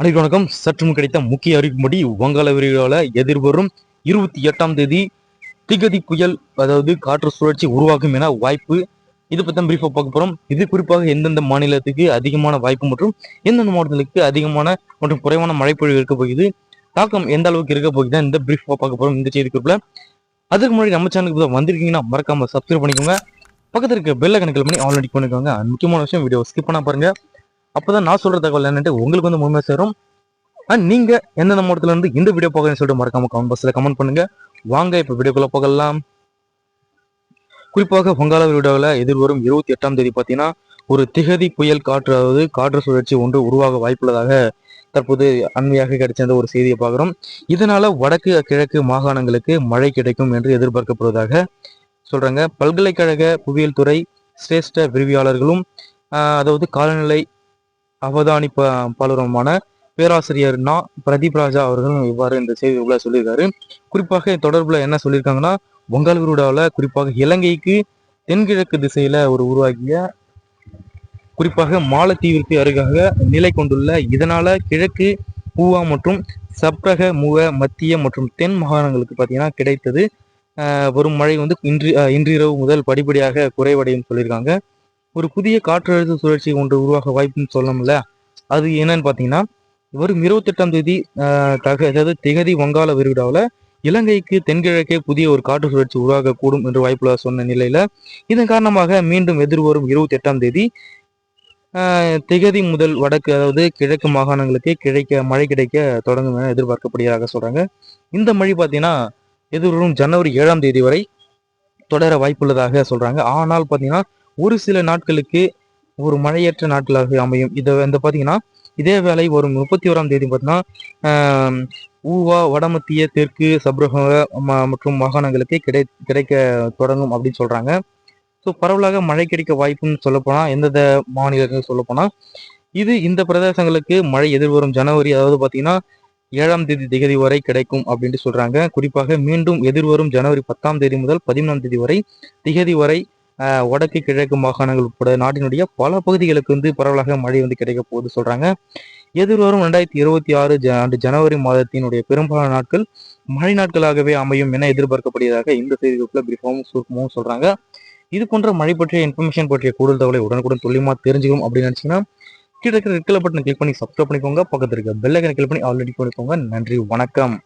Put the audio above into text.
அனைவரும் வணக்கம். சற்றும் கிடைத்த முக்கிய அறிவிப்படி வங்காள விரிவால எதிர்வரும் இருபத்தி எட்டாம் தேதி திகதி புயல் அதாவது காற்று சுழற்சி உருவாகும் என வாய்ப்பு. இது பற்றி பிரீஃபாக பார்க்க போகிறோம் இது குறிப்பாக எந்தெந்த மாநிலத்துக்கு அதிகமான வாய்ப்பு மற்றும் எந்தெந்த மாவட்டங்களுக்கு அதிகமான மற்றும் குறைவான மழைப்பொழிவு இருக்க போகுது தாக்கம் எந்த அளவுக்கு இருக்க போகுது இந்த பிரீஃபாக பார்க்க போகிறோம் இந்த செய்தி குறிப்பில். அதுக்கு முன்னாடி நம்ம சேனலுக்கு வந்திருக்கீங்கன்னா மறக்காம சப்ஸ்கிரைப் பண்ணிக்கோங்க. பக்கத்தில் இருக்க பெல்ல கணக்கில் பண்ணி ஆல்ரெடி பண்ணிக்கோங்க. முக்கியமான விஷயம் வீடியோ ஸ்கிப் பண்ண பாருங்க. அப்போதான் நான் சொல்கிற தகவல் என்னன்ட்டு உங்களுக்கு வந்து முழுமையாக சேரும். அண்ட் நீங்கள் எந்தெந்த மாவட்டத்தில் இருந்து இந்த வீடியோ போகணும்னு சொல்லிட்டு மறக்காம கமெண்ட் பாக்ஸில் கமெண்ட் பண்ணுங்க. வாங்க இப்போ வீடியோக்குள்ளே போகலாம். குறிப்பாக வங்காள வீடியோவில் எதிர்வரும் இருபத்தி எட்டாம் தேதி பார்த்தீங்கன்னா ஒரு திகதி புயல் காற்று அதாவது காற்று சுழற்சி ஒன்று உருவாக வாய்ப்புள்ளதாக தற்போது அண்மையாக கிடைச்ச ஒரு செய்தியை பார்க்குறோம். இதனால வடக்கு கிழக்கு மாகாணங்களுக்கு மழை கிடைக்கும் என்று எதிர்பார்க்கப்படுவதாக சொல்றாங்க. பல்கலைக்கழக புவியியல் துறை சிரேஷ்ட விரிவியாளர்களும் அதாவது காலநிலை அவதானிப்பாளருமான பேராசிரியர் நா பிரதீப் ராஜா அவர்களும் இவ்வாறு இந்த செய்திகளை சொல்லியிருக்காரு. குறிப்பாக தொடர்புல என்ன சொல்லியிருக்காங்கன்னா பொங்கலூருடாவில் குறிப்பாக இலங்கைக்கு தென்கிழக்கு திசையில ஒரு உருவாக்கிய குறிப்பாக மாலத்தீவிற்கு அருகாக நிலை கொண்டுள்ள இதனால கிழக்கு பூவா மற்றும் சப்ரக மூவ மத்திய மற்றும் தென் மாகாணங்களுக்கு பார்த்தீங்கன்னா கிடைத்தது. வரும் மழை வந்து இன்று இன்றிரவு முதல் படிப்படியாக குறைவடையும் சொல்லியிருக்காங்க. ஒரு புதிய காற்றழுத்த சுழற்சி ஒன்று உருவாக வாய்ப்புன்னு சொல்லணும்ல. அது என்னன்னு பார்த்தீங்கன்னா வரும் இருபத்தெட்டாம் தேதி தக அதாவது திகதி வங்காள விரிகுடாவில் இலங்கைக்கு தென்கிழக்கே புதிய ஒரு காற்று சுழற்சி உருவாகக்கூடும் என்று வாய்ப்புள்ள சொன்ன நிலையில இதன் காரணமாக மீண்டும் எதிர்வரும் இருபத்தி எட்டாம் தேதி திகதி முதல் வடக்கு அதாவது கிழக்கு மாகாணங்களுக்கு கிடைக்க மழை கிடைக்க தொடங்கும் என எதிர்பார்க்கப்படுவதாக சொல்றாங்க. இந்த மழை பார்த்தீங்கன்னா எதிர்வரும் ஜனவரி ஏழாம் தேதி வரை தொடர வாய்ப்புள்ளதாக சொல்றாங்க. ஆனால் பார்த்தீங்கன்னா ஒரு சில நாட்களுக்கு ஒரு மழையற்ற நாட்களாக அமையும். இதை வந்து பார்த்தீங்கன்னா இதே வேலை வரும் முப்பத்தி ஓராம் தேதி பார்த்தீங்கன்னா ஊவா வடமத்திய தெற்கு சப்ரக மற்றும் மாகாணங்களுக்கு கிடை கிடைக்க தொடங்கும் அப்படின்னு சொல்றாங்க. ஸோ பரவலாக மழை கிடைக்க வாய்ப்புன்னு சொல்லப்போனால் எந்தெந்த மாநிலங்கள் சொல்லப்போனால் இது இந்த பிரதேசங்களுக்கு மழை எதிர்வரும் ஜனவரி அதாவது பார்த்தீங்கன்னா ஏழாம் தேதி திகதி வரை கிடைக்கும் அப்படின்ட்டு சொல்றாங்க. குறிப்பாக மீண்டும் எதிர்வரும் ஜனவரி பத்தாம் தேதி முதல் பதிமூணாம் தேதி வரை திகதி வரை வடக்கு கிழக்கு மாகாணங்கள் உட்பட நாட்டினுடைய பல பகுதிகளுக்கு வந்து பரவலாக மழை வந்து கிடைக்க போகுது சொல்றாங்க. எதிர்வரும் ரெண்டாயிரத்தி இருபத்தி ஆறு ஆண்டு ஜனவரி மாதத்தினுடைய பெரும்பாலான நாட்கள் மழை நாட்களாகவே அமையும் என எதிர்பார்க்கப்படுவதாக இந்த செய்திகளுக்குள்ள பிரீஃபாகவும் சுருக்கமாகவும் சொல்றாங்க. இது போன்ற மழை பற்றிய இன்ஃபர்மேஷன் பற்றிய கூடுதல் தகவலை உடனுக்குடன் துல்லியமா தெரிஞ்சுக்கணும் அப்படின்னு நினைச்சீங்கன்னா கீழே இருக்கிற ரெட் கலர் பட்டன் கிளிக் பண்ணி சப்ஸ்கிரைப் பண்ணிக்கோங்க. பக்கத்தில் இருக்க பெல்லைக்கனை கிளிக் பண்ணி ஆல்ரெடி பண்ணிக்கோங்க. நன்றி வணக்கம்.